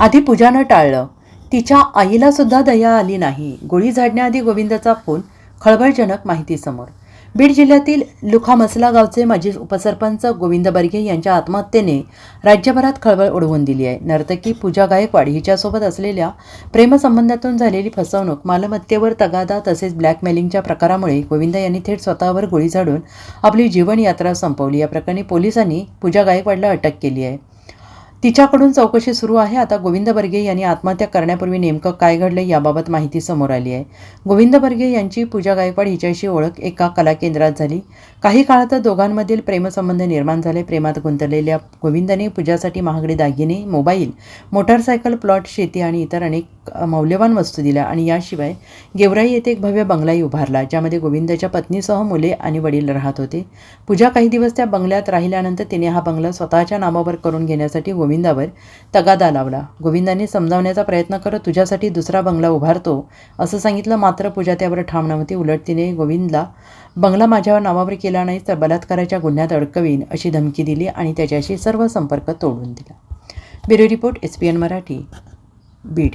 आधी पूजानं टाळलं. तिच्या आईला सुद्धा दया आली नाही. गोळी झाडण्याआधी गोविंदाचा फोन खळबळजनक माहितीसमोर. बीड जिल्ह्यातील लुखामसला गावचे माजी उपसरपंच गोविंद बर्गे यांच्या आत्महत्येने राज्यभरात खळबळ उडवून दिली आहे. नर्तकी पूजा गायकवाड हिच्यासोबत असलेल्या प्रेमसंबंधातून झालेली फसवणूक मालमत्तेवर तगादा तसेच ब्लॅकमेलिंगच्या प्रकारामुळे गोविंद यांनी थेट स्वतःवर गोळी झाडून आपली जीवनयात्रा संपवली. या प्रकरणी पोलिसांनी पूजा गायकवाडला अटक केली आहे. तिच्याकडून चौकशी सुरू आहे. आता गोविंद बर्गे यांनी आत्महत्या करण्यापूर्वी नेमकं काय घडलं याबाबत माहिती समोर आली आहे. गोविंद बर्गे यांची पूजा गायकवाड हिच्याशी ओळख एका कला केंद्रात झाली. काही काळातच दोघांमधील प्रेमसंबंध निर्माण झाले. प्रेमात गुंतलेल्या गोविंदने पूजासाठी महागडे दागिने मोबाईल मोटारसायकल प्लॉट शेती आणि इतर अनेक मौल्यवान वस्तू दिल्या आणि याशिवाय गेवराई येथे एक भव्य बंगलाही उभारला ज्यामध्ये गोविंदाच्या पत्नीसह मुले आणि वडील राहत होते. पूजा काही दिवस त्या बंगल्यात राहिल्यानंतर तिने हा बंगला स्वतःच्या नावावर करून घेण्यासाठी गोविंदावर तगादा लावला. गोविंदाने समजावण्याचा प्रयत्न करत तुझ्यासाठी दुसरा बंगला उभारतो असं सांगितलं मात्र पूजा त्यावर ठाम नव्हती. उलट तिने गोविंदला बंगला माझ्यावर नावावर केला नाही तर बलात्काराच्या गुन्ह्यात अडकवीन अशी धमकी दिली आणि त्याच्याशी सर्व संपर्क तोडून दिला. Bureau report S P N Marathi Beed.